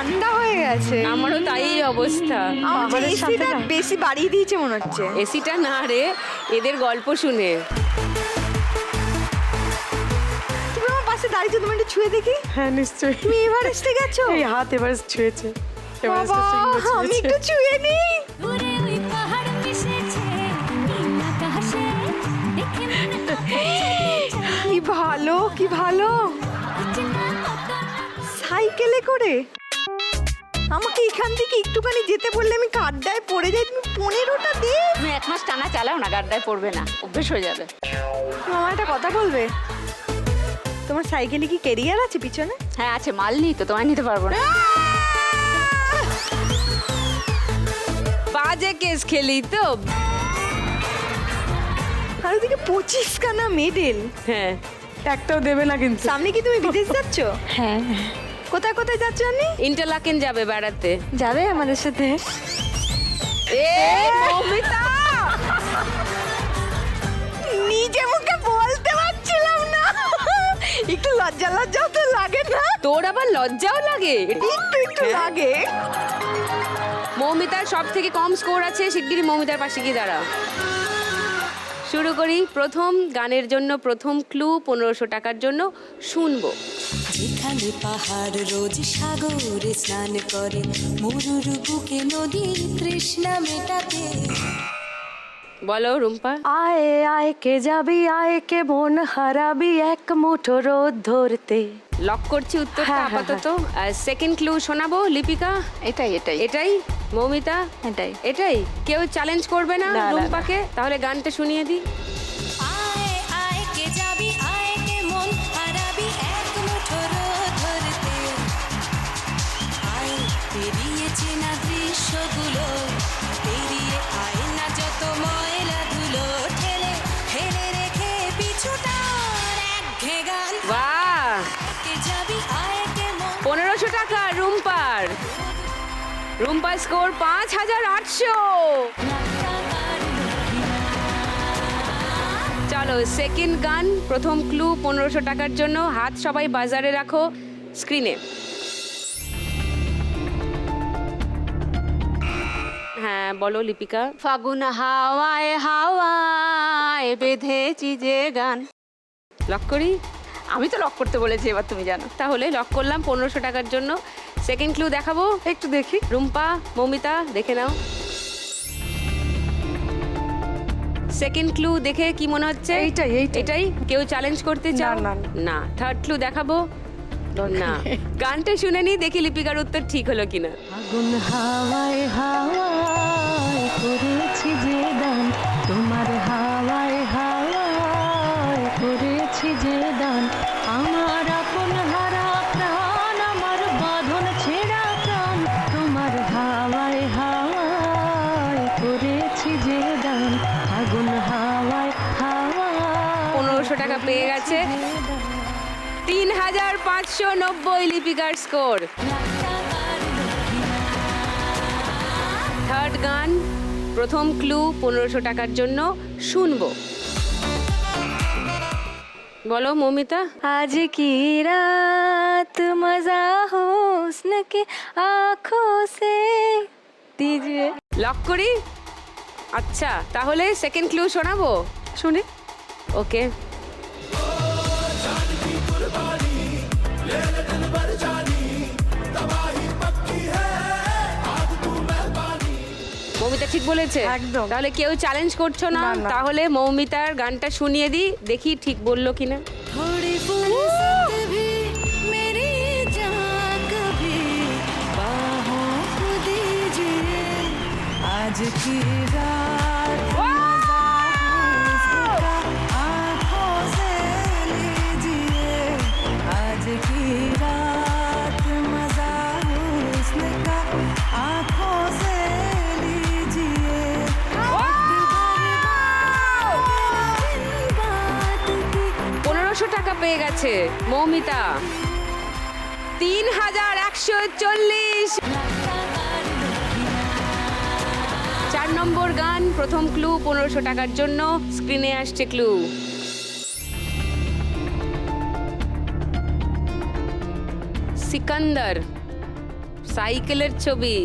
ঠান্ডা হয়ে গেছে। আমারও তাই অবস্থা। আমার এসিটা বেশি বাড়িয়ে দিয়েছে মনে হচ্ছে। এসিটা না রে এদের গল্প শুনে। তুমি আমার পাশে দাঁড়িয়েছো তুমি একটু ছুঁয়ে দেখি। হ্যাঁ নিশ্চয়ই। তুমি এভারেস্টে গেছো? এই হাত এবার ছুঁয়েছে। আমি। একটু ছুঁয়ে নিই কি ভালো কি ভালো। সাইকেলে করে? আমাকে এখান থেকে একটুখানি যেতে বললে আমি কাড্ডায় পড়ে যাই তুমি পনেরোটা দে তুমি এক মাস টানা চালাও না গাড্ডায় পড়বে না অভ্যেস হয়ে যাবে। তুমি আমার একটা কথা বলবে? তোমার সাইকেলে কি কেরিয়ার আছে পিছনে? হ্যাঁ আছে মাল নিই তো তোমায় নিতে পারব না। বাজে কেস খেলি তো। আর ওদিকে পঁচিশ খানা মেডেল হ্যাঁ একটাও দেবে না কিন্তু। সামনে কি তুমি বিদেশ যাচ্ছ? হ্যাঁ। কোথায় কোথায় যাচ্ছ আপনি ইন্টারলাকেন যাবে বেড়াতে। যাবে আমাদের সাথে। এ মৌমিতা নিজে মুখে বলতে পারছিলাম না। একটু লজ্জা লজ্জাও তো লাগে না? তোর আবার লজ্জাও লাগে? একটু একটু লাগে। মৌমিতার সব থেকে কম স্কোর আছে শিগগিরই মৌমিতার পাশে গিয়ে দাঁড়াও। শুরু করি। প্রথম গানের জন্য প্রথম ক্লু পনেরোশো টাকার জন্য শুনব। যেখানে পাহাড় রোজ সাগরে স্নান করে মরুর বুকে নদী কৃষ্ণা মেটাতে। বলো রুম্পা। আয় আয় কে যাবি আয় কে মন হারাবি এক মুঠো রোদ ধরতে। লক করছি উত্তরটা হ্যাঁ, হ্যাঁ, আপাতত। সেকেন্ড ক্লু শোনাবো লিপিকা? এটাই এটাই। এটাই? মৌমিতা? এটাই। এটাই? কেউ চ্যালেঞ্জ করবে না। রুম্পাকে? তাহলে গানটা শুনিয়ে দিই। আয় রুম্পার স্কোর পাঁচ হাজার আটশো। চলো সেকেন্ড গান প্রথম ক্লু পনেরোশো টাকার জন্য। হাত সবাই বাজারে রাখো স্ক্রিনে হ্যাঁ বলো লিপিকা। ফাগুন হাওয়ায় হাওয়ায় বেঁধেছি যে গান। লক করি? আমি তো লক করতে বলেছি এবার তুমি জানো। তাহলে লক করলাম পনেরোশো টাকার জন্য। সেকেন্ড ক্লু দেখাবো? একটু দেখি। রুম্পা মৌমিতা দেখে নাও। সেকেন্ড ক্লু দেখে কি মনে হচ্ছে? এইটাই, এইটাই। এটাই? কেউ চ্যালেঞ্জ করতে চাও? না, না। থার্ড ক্লু দেখাবো? না। গানটা শুনে নি দেখি লিপিকার উত্তর ঠিক হলো কিনা। আগুন হাওয়ায় হাওয়ায় পাঁচশো নব্বই লিপিকার স্কোর। থার্ড গান প্রথম ক্লু পনেরোশো টাকার জন্য শুনব। বলো মমিতা। আজ কি রাত? মজা হো কে আঁখো সে। দিজিয়ে লক করি? আচ্ছা তাহলে সেকেন্ড ক্লু শোনাবো? শুনি। ওকে ঠিক বলেছে একদম। তাহলে কেউ চ্যালেঞ্জ করছো না না, না। তাহলে মৌমিতার গানটা শুনিয়ে দিই দেখি ঠিক বললো কিনা थोड़ी फुर्सत भी मेरी जान कभी बाहों को दीजिए आज की হয়ে গেছে। মৌমিতা। তিন হাজার একশো চল্লিশ। চার নম্বর গান, প্রথম ক্লু পনেরোশো টাকার জন্য। স্ক্রিনে আসছে ক্লু সিকন্দর, সাইকেলের ছবি।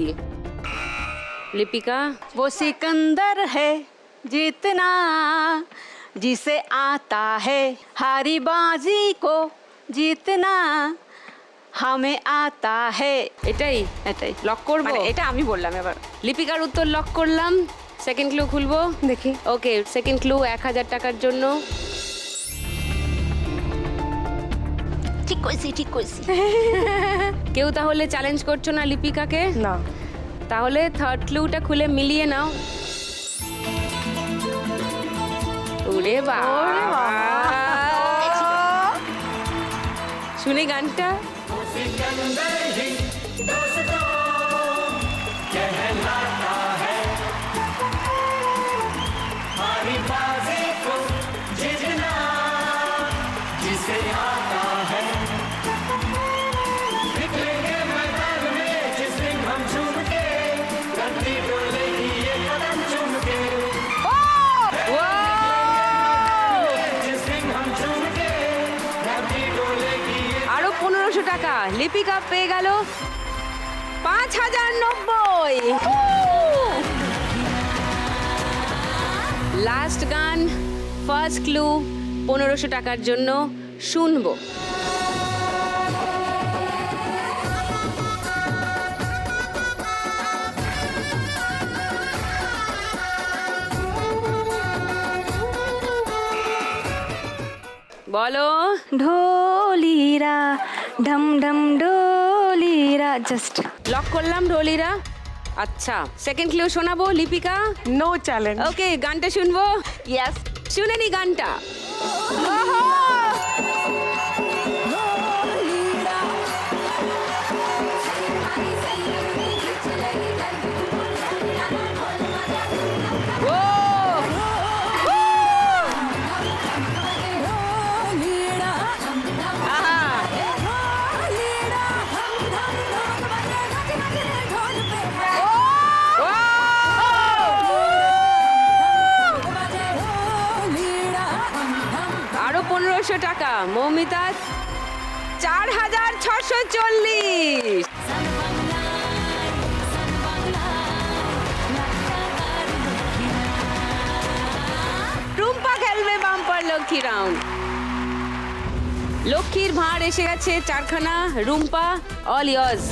লিপিকা? ও সিকন্দর হে জিতনা जिसे आता है हारी बाजी को जीतना हमें आता है এটাই এটাই লক করবো মানে এটা আমি বললাম এবার লিপিকার উত্তর লক করলাম সেকেন্ড ক্লু খুলবো দেখি ওকে সেকেন্ড ক্লু এক হাজার টাকার জন্য ঠিক কইছি ঠিক কইছি কেউ তাহলে চ্যালেঞ্জ করছো না লিপিকাকে না তাহলে থার্ড ক্লুটা খুলে মিলিয়ে নাও ওরে বাবা। শুনে গানটা। লিপিকা পেয়ে গেল পাঁচ হাজার নব্বই। লাস্ট গান ফার্স্ট ক্লু পনেরোশো টাকার জন্য শুনব। বলো, ঢোলিরা ঢম ঢম ডোলিরা জাস্ট লক করলাম ডোলিরা। আচ্ছা সেকেন্ড ক্লিও শোনাবো লিপিকা? নো চ্যালেঞ্জ ওকে গানটা শুনব? ইয়াস শুনে নি গানটা। এসে গেছে চারখানা রুম্পা অল ইয়ার্স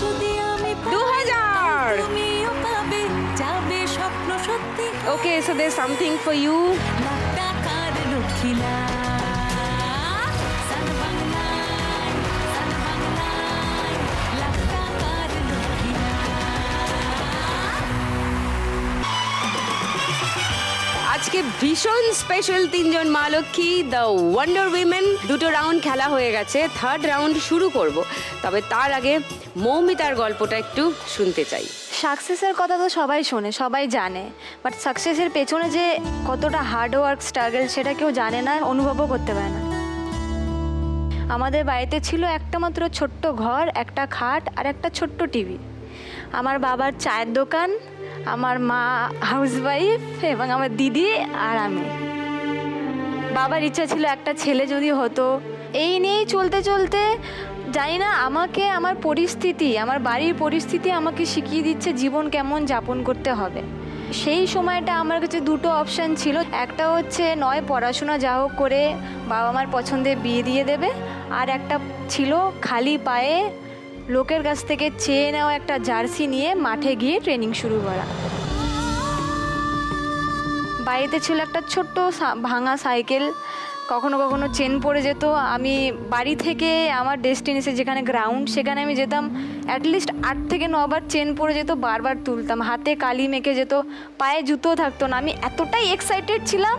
যদি আমি দু হাজার। তুমিও পাবে ভীষণ স্পেশাল তিনজন মা লক্ষ্মী দ্য ওয়ান্ডার উইমেন দুটো রাউন্ড খেলা হয়ে গেছে থার্ড রাউন্ড শুরু করব। তবে তার আগে মৌমিতার গল্পটা একটু শুনতে চাই। সাকসেসের কথা তো সবাই শোনে, সবাই জানে। বাট সাকসেসের পেছনে যে কতটা হার্ড ওয়ার্ক স্ট্রাগল সেটা কেউ জানে না, অনুভবও করতে পারে না। আমাদের বাড়িতে ছিল একটা মাত্র ছোট্ট ঘর, একটা খাট আর একটা ছোট্ট টিভি। আমার বাবার চায়ের দোকান আমার মা হাউসওয়াইফ এবং আমার দিদি আর আমি। বাবার ইচ্ছা ছিল একটা ছেলে যদি হতো। এই নিয়েই চলতে চলতে জানি না আমাকে, আমার পরিস্থিতি, আমার বাড়ির পরিস্থিতি আমাকে শিখিয়ে দিচ্ছে জীবন কেমন যাপন করতে হবে। সেই সময়টা আমার কাছে দুটো অপশান ছিল। একটা হচ্ছে নয়, পড়াশোনা যা হোক করে বাবা মার পছন্দে বিয়ে দিয়ে দেবে। আর একটা ছিল খালি পায়ে লোকের কাছ থেকে চেয়ে নেওয়া একটা জার্সি নিয়ে মাঠে গিয়ে ট্রেনিং শুরু করা। বাড়িতে ছিল একটা ছোট্ট ভাঙা সাইকেল, কখনো কখনো চেন পড়ে যেত। আমি বাড়ি থেকে আমার ডেস্টিনেশন যেখানে গ্রাউন্ড সেখানে আমি যেতাম। অ্যাটলিস্ট আট থেকে নবার চেন পড়ে যেত, বারবার তুলতাম। হাতে কালি মেখে যেত, পায়ে জুতো থাকতো না। আমি এতটাই এক্সাইটেড ছিলাম,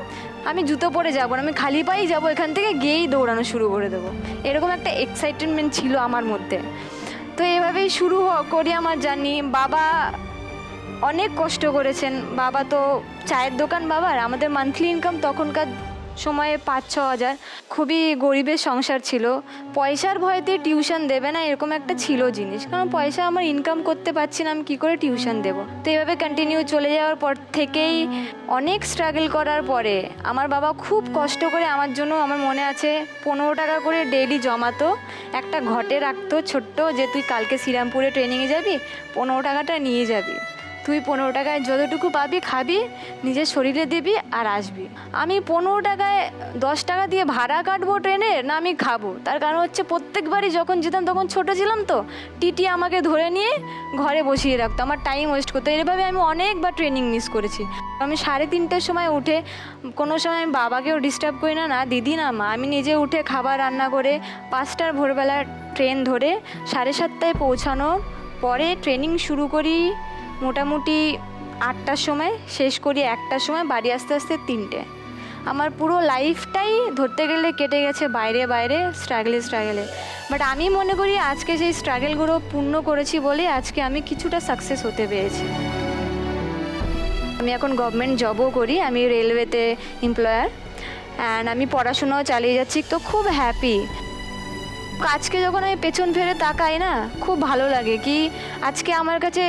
আমি জুতো পরে যাব না। আমি খালি পায়েই যাব, এখান থেকে গিয়েই দৌড়ানো শুরু করে দেবো। এরকম একটা এক্সাইটেডমেন্ট ছিল আমার মধ্যে। তো এভাবেই শুরু করি আমার জানি বাবা অনেক কষ্ট করেছেন। বাবা তো চায়ের দোকান বাবার। আমাদের মান্থলি ইনকাম তখনকার সময়ে পাঁচ, ছ হাজার। খুবই গরিবের সংসার ছিল। পয়সার ভয়তে টিউশন দেবে না এরকম একটা ছিল জিনিস। কারণ পয়সা আমার ইনকাম করতে পারছি না, আমি কী করে টিউশন দেবো? তো এভাবে কন্টিনিউ চলে যাওয়ার পর থেকেই অনেক স্ট্রাগল করার পরে আমার বাবা খুব কষ্ট করে আমার জন্য আমার মনে আছে পনেরো টাকা করে ডেইলি জমাতো, একটা ঘটে রাখতো ছোট্ট যে তুই কালকে শ্রীরামপুরে ট্রেনিংয়ে যাবি, পনেরো টাকাটা নিয়ে যাবি। তুই পনেরো টাকায় যতটুকু পাবি খাবি, নিজের শরীরে দিবি আর আসবি। আমি পনেরো টাকায় দশ টাকা দিয়ে ভাড়া কাটবো ট্রেনের না আমি খাব? তার কারণ হচ্ছে প্রত্যেকবারই যখন যেতাম তখন ছোট ছিলাম তো, টিটি আমাকে ধরে নিয়ে ঘরে বসিয়ে রাখতো। আমার টাইম ওয়েস্ট করতো। এভাবে আমি অনেকবার ট্রেনিং মিস করেছি। আমি সাড়ে তিনটের সময় উঠে, কোনো সময় আমি বাবাকেও ডিস্টার্ব করি না না, দিদি না, মা। আমি নিজে উঠে খাবার রান্না করে পাঁচটার ভোরবেলা ট্রেন ধরে সাড়ে সাতটায় পৌঁছানো পরে ট্রেনিং শুরু করি। মোটামুটি আটটার সময় শেষ করি, একটার সময়, বাড়ি আসতে আসতে তিনটে। আমার পুরো লাইফটাই ধরতে গেলে কেটে গেছে বাইরে বাইরে স্ট্রাগলে স্ট্রাগলে বাট আমি মনে করি আজকে সেই স্ট্রাগলগুলো পূর্ণ করেছি বলে আজকে আমি কিছুটা সাকসেস হতে পেরেছি। আমি এখন গভর্নমেন্ট জবও করি, আমি রেলওয়েতে এমপ্লয়ার অ্যান্ড আমি পড়াশোনাও চালিয়ে যাচ্ছি, তো খুব হ্যাপি আজকে যখন আমি পেছন ফিরে তাকাই না, খুব ভালো লাগে কি, আজকে আমার কাছে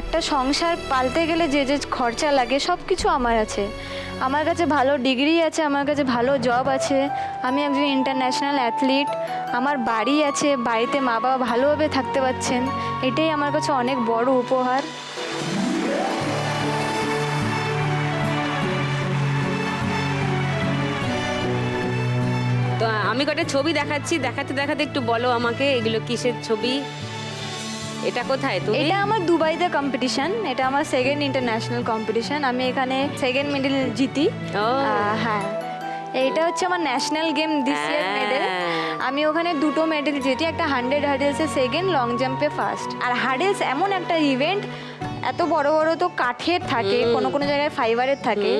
একটা সংসার পালতে গেলে যে যে খরচা লাগে সব কিছু আমার আছে। আমার কাছে ভালো ডিগ্রি আছে, আমার কাছে ভালো জব আছে, আমি একজন ইন্টারন্যাশনাল অ্যাথলিট আমার বাড়ি আছে, বাড়িতে মা বাবা ভালোভাবে থাকতে পারছেন, এটাই আমার কাছে অনেক বড় উপহার। আমি কটা ছবি দেখাচ্ছি দেখাতে দেখাতে একটু বলো আমাকে এগুলো কিসের ছবি? এটা কোথায় তুমি? এটা আমার দুবাইতে কম্পিটিশন এটা আমার সেকেন্ড ইন্টারন্যাশনাল কম্পিটিশন আমি এখানে সেকেন্ড মেডেল জিতি। ও। হ্যাঁ। এইটা হচ্ছে আমার national game this year medal. আমি ওখানে দুটো মেডেল জিতি একটা হান্ড্রেড হার্ডেলসে সেকেন্ড লং জাম্পে ফার্স্ট আর হার্ডেলস এমন একটা ইভেন্ট এত বড় বড় তো কাঠের থাকে কোনো কোনো জায়গায় ফাইবারের থাকে।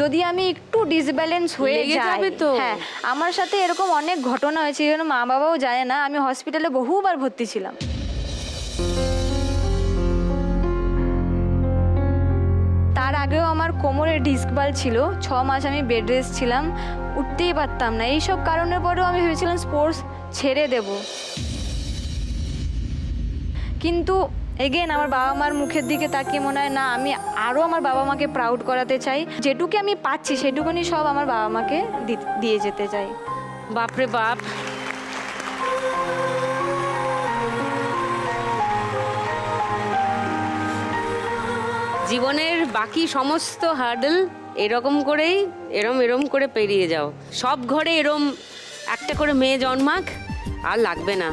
যদি আমি একটু ডিসব্যালেন্স হয়ে যাই তো। হ্যাঁ আমার সাথে এরকম অনেক ঘটনা হয়েছে যেন মা বাবাও জানে না আমি হসপিটালে বহুবার ভর্তি ছিলাম। তার আগেও আমার কোমরে ডিস্কবাল ছিল ছ মাস আমি বেড রেস্ট ছিলাম উঠতেই পারতাম না। এইসব কারণের পরেও আমি ভেবেছিলাম স্পোর্টস ছেড়ে দেব। কিন্তু এগেন আমার বাবা মার মুখের দিকে তাকিয়ে মনে হয়, না, আমি আরও আমার বাবা মাকে প্রাউড করাতে চাই। যেটুকু আমি পাচ্ছি, সেটুকুনি সব আমার বাবা মাকে দিয়ে যেতে চাই। বাপরে বাপ। জীবনের বাকি সমস্ত হার্ডল এরকম করেই, এরম এরম করে পেরিয়ে যাও। সব ঘরে এরম একটা করে মেয়ে জন্মাক, আর লাগবে না।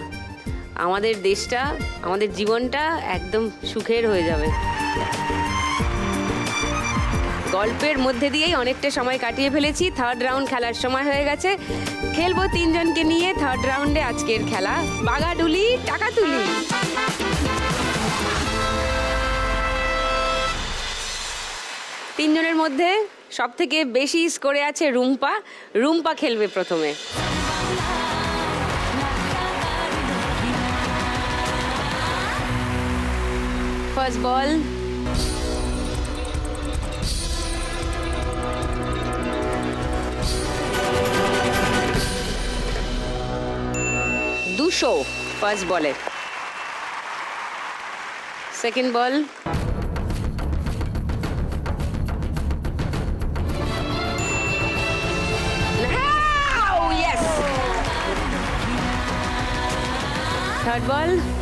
আমাদের দেশটা, আমাদের জীবনটা একদম সুখের হয়ে যাবে। গল্পের মধ্যে দিয়েই অনেকটা সময় কাটিয়ে ফেলেছি। থার্ড রাউন্ড খেলার সময় হয়ে গেছে। খেলব তিনজনকে নিয়ে থার্ড রাউন্ডে আজকের খেলা। বাগাডুলি টাকা তুলি তিনজনের মধ্যে সব থেকে বেশি স্কোরে আছে রুম্পা। রুম্পা খেলবে প্রথমে। ফার্স্ট বল দুশো ফার্স্ট বলে second ball Yes! Third ball.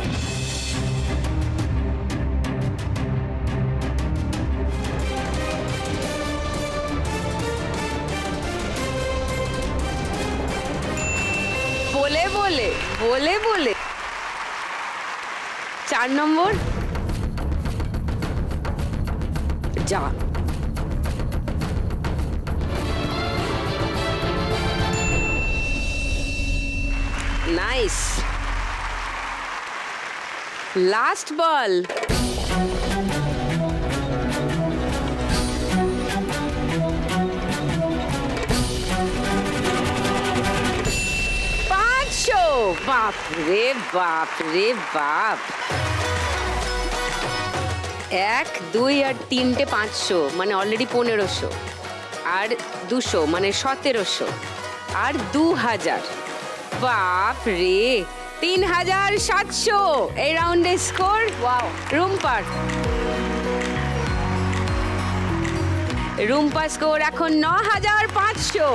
বলে বলে বলে চার নম্বর যা নাইস লাস্ট বল বাপ রে বাপ রে বাপ। এক দুই আর তিনটে পাঁচশো মানে অলরেডি পনেরোশো। আর দুশো মানে সতেরোশো। আর দু হাজার। বাপ রে তিন হাজার সাতশো। এই রাউন্ডে স্কোর ওয়াও রুম্পার। রুম্পা স্কোর এখন ন হাজার পাঁচশো।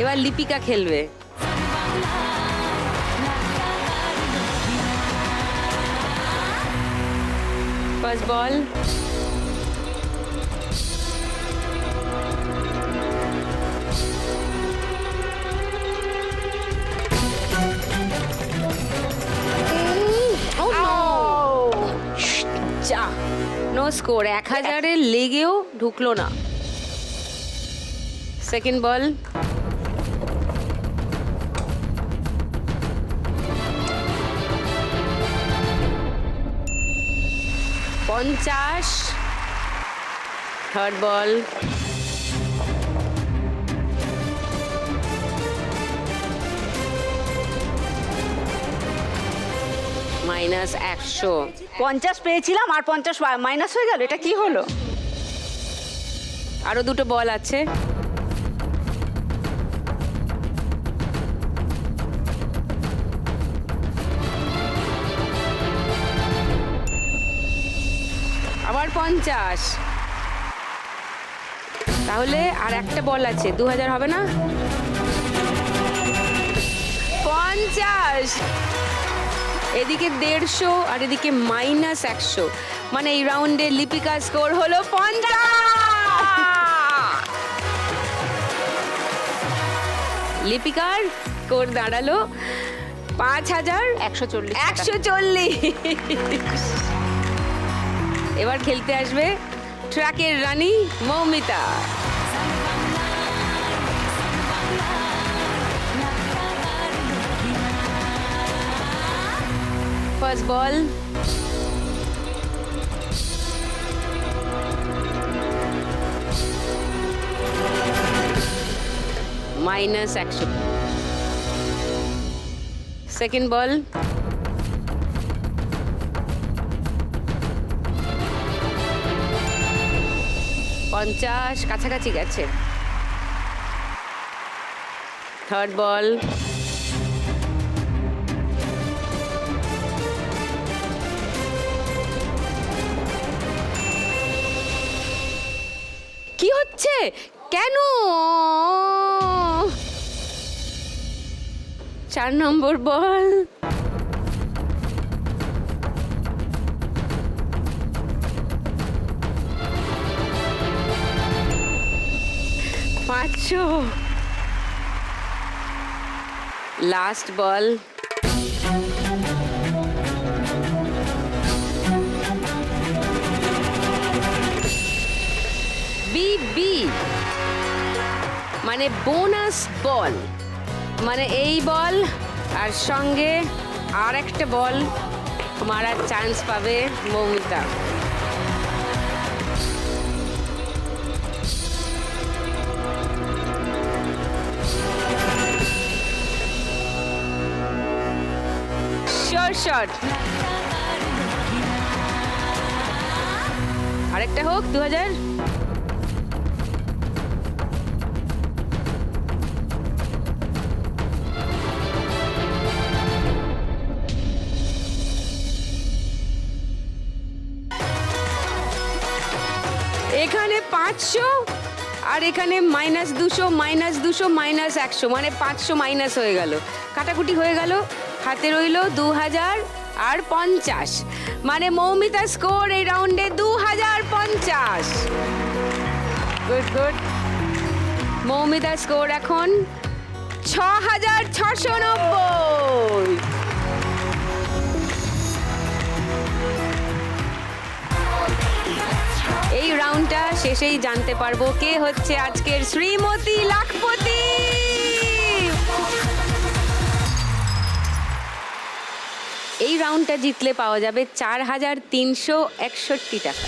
এবার লিপিকা খেলবে। ফার্স্ট বল যা নো স্কোর এক হাজারের লেগেও ঢুকলো না। সেকেন্ড বল পঞ্চাশ। থার্ড বল মাইনাস একশো। পঞ্চাশ পেয়েছিলাম আর পঞ্চাশ মাইনাস হয়ে গেল এটা কি হলো? আরও দুটো বল আছে। পঞ্চাশ। তাহলে আর একটা বল আছে দু হাজার হবে না? পঞ্চাশ। এদিকে দেড়শো আর এদিকে মাইনাস একশো। মানে এই রাউন্ডে লিপিকা স্কোর হলো পঞ্চাশ। লিপিকার স্কোর দাঁড়াল পাঁচ হাজার একশো চল্লিশ একশো চল্লিশ। এবার খেলতে আসবে ট্র্যাকের রানী মৌমিতা। ফার্স্ট বল মাইনাস একশো সেকেন্ড বল পঞ্চাশ কাছাকাছি গেছে। থার্ড বল কি হচ্ছে? কেন? চার নম্বর বল পাঁচশো লাস্ট বল বি বি মানে বোনাস বল মানে এই বল আর সঙ্গে আর একটা বল মারার চান্স পাবে মৌমিতা। শট আরেকটা হোক দু হাজার এখানে পাঁচশো আর এখানে মাইনাস দুশো মাইনাস দুশো, মাইনাস একশো মানে পাঁচশো মাইনাস হয়ে গেল। কাটাকুটি হয়ে গেল। হাতে রইল দু হাজার আর পঞ্চাশ। মানে মৌমিতা স্কোর এই রাউন্ডে দু হাজার পঞ্চাশ। গুড গুড মৌমিতা স্কোর এখন ছ হাজার ছশো নব্বই এই রাউন্ডটা শেষেই জানতে পারব কে হচ্ছে আজকের শ্রীমতী লাখপতি এই রাউন্ডটা জিতলে পাওয়া যাবে চার হাজার তিনশো একষট্টি টাকা।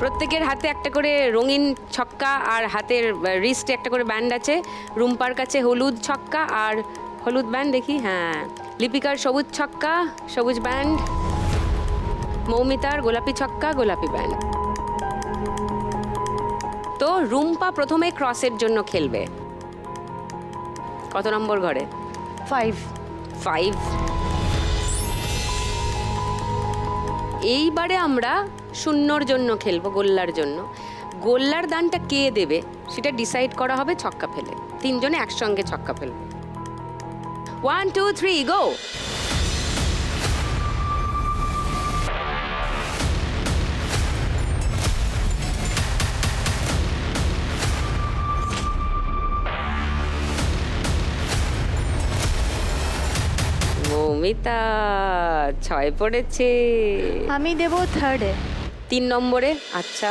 প্রত্যেকের হাতে একটা করে রঙিন ছক্কা আর হাতের রিস্টে একটা করে ব্যান্ড আছে। রুম্পার কাছে হলুদ ছক্কা আর হলুদ ব্যান্ড দেখি হ্যাঁ। লিপিকার সবুজ ছক্কা, সবুজ ব্যান্ড মৌমিতার গোলাপি ছক্কা, গোলাপি ব্যান্ড তো রুম্পা প্রথমে ক্রসের জন্য খেলবে। কত নম্বর ঘরে? ফাইভ ফাইভ এইবারে আমরা শূন্যর জন্য খেলব, গোল্লার জন্য। গোল্লার দানটা কে দেবে, সেটা ডিসাইড করা হবে ছক্কা ফেলে। তিনজনে একসঙ্গে ছক্কা ফেলবে। One two three go Moumita ছয় পড়েছে। আমি দেবো থার্ডে তিন নম্বরে? আচ্ছা।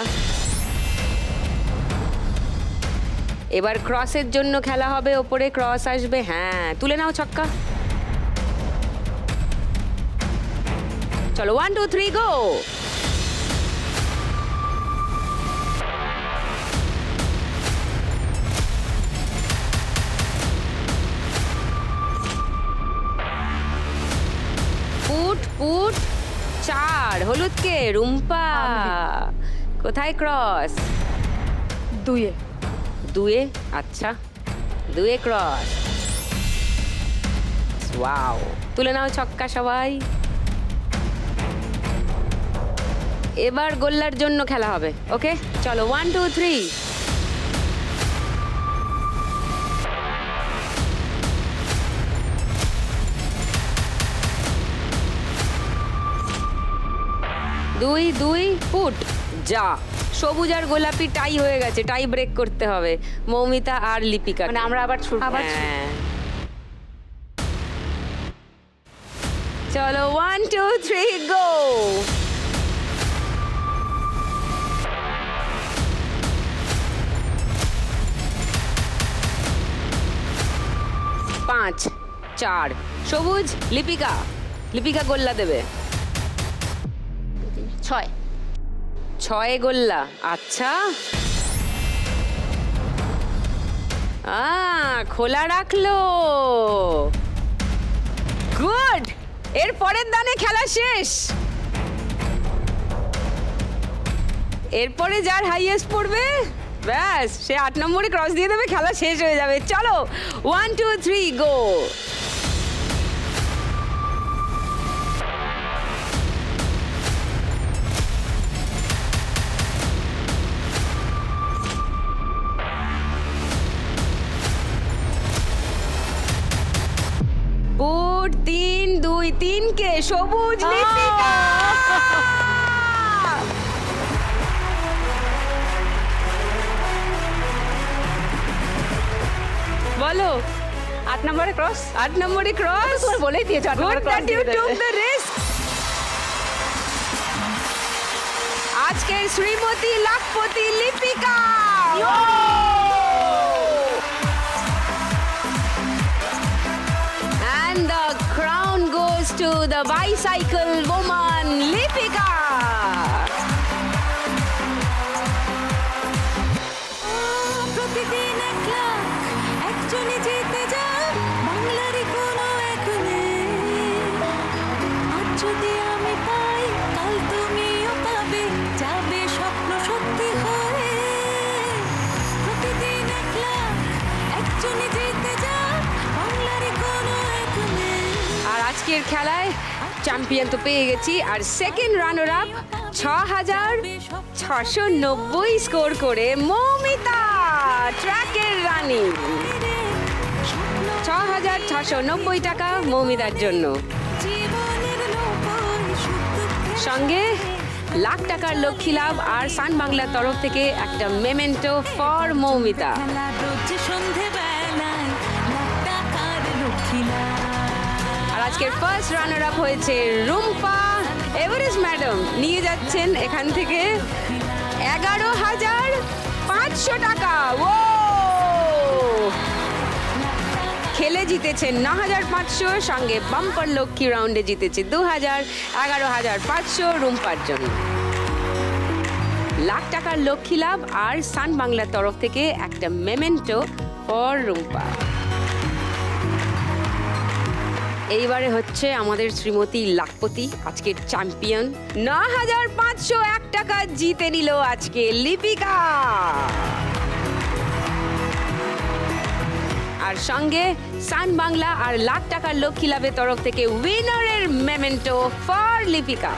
এবার ক্রসের জন্য খেলা হবে ওপরে ক্রস আসবে। হ্যাঁ তুলে নাও ছক্কা। চলো ওয়ান টু থ্রি গো চার হলুদ কে রুম্পা। কোথায় ক্রস? দুয়ে দুয়ে আচ্ছা। দুয়ে ক্রস। ওয়াও। তুলে নাও ছক্কা সবাই। এবার গোল্লার জন্য খেলা হবে ওকে? চলো ওয়ান টু থ্রি দুই দুই ফুট। যা সবুজ আর গোলাপি টাই হয়ে গেছে টাই ব্রেক করতে হবে। মৌমিতা আর লিপিকা মানে আমরা আবার আবার হ্যাঁ। চলো ওয়ান টু থ্রি গো পাঁচ চার সবুজ লিপিকা। লিপিকা গোল্লা দেবে। ছয়। ছয় গোল্লা। আচ্ছা। খোলা রাখল। গুড। এর পরের দানে খেলা শেষ। এরপরে যার হাইয়েস্ট পড়বে, ব্যাস, সে আট নম্বরে ক্রস দিয়ে দেবে, খেলা শেষ হয়ে যাবে। চলো ওয়ান টু থ্রি গো তিন দুই তিন কে সবুজ লিপিকা। বলো আট নম্বরে ক্রস আট নম্বরে ক্রস বলেই দিয়েছ আট নম্বরে cross that you took the risk আজকের Shrimati lakhpati Lipika. To the bicycle woman Lipika. আজকের খেলায় চ্যাম্পিয়ন তো পেয়ে গেছি, আর সেকেন্ড রানার আপ ছ হাজার ছশো নব্বই স্কোর করে মৌমিতা ট্র্যাকের রানী। ছ হাজার ছশো নব্বই টাকা মৌমিতার জন্য। সঙ্গে লাখ টাকার লক্ষ্মী লাভ আর সান বাংলার তরফ থেকে একটা মেমেন্টো ফর মৌমিতা। সন্ধেবেলায়, লাখ টাকার লক্ষ্মীলা আর আজকের ফার্স্ট রানার আপ হয়েছে রুম্পা এভারেস্ট ম্যাডাম। নিয়ে যাচ্ছেন এখান থেকে এগারো হাজার পাঁচশো টাকা। ও খেলে জিতেছেন ন হাজার পাঁচশো, সঙ্গে বাম্পার লক্ষ্মী রাউন্ডে জিতেছে দু হাজার, এগারো হাজার পাঁচশো রুম্পার জন্য। লাখ টাকার লক্ষ্মী লাভ আর সান বাংলার তরফ থেকে একটা মেমেন্টো ফর রুম্পা। এইবারে হচ্ছে আমাদের শ্রীমতী লাখপতি আজকের চ্যাম্পিয়ন ন হাজার পাঁচশো এক টাকা জিতে নিল আজকে লিপিকা। আর সঙ্গে সান বাংলা আর লাখ টাকার লক্ষ্মী লাভের তরফ থেকে উইনারের memento for Lipika.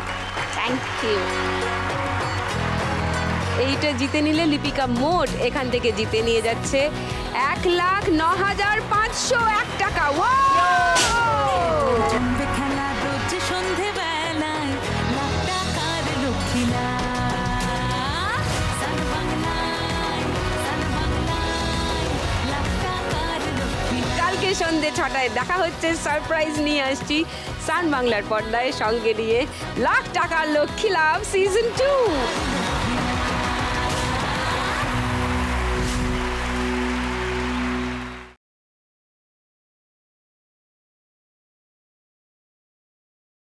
Thank you এইটা জিতে নিলে লিপিকা মোট এখান থেকে জিতে নিয়ে যাচ্ছে এক লাখ ন হাজার পাঁচশো এক টাকা। সন্ধে ছটায় দেখা হচ্ছে সারপ্রাইজ নিয়ে আসছি সান বাংলার পর্দায় সঙ্গে নিয়ে লাখ টাকার লক্ষ্মী লাভ সিজন টু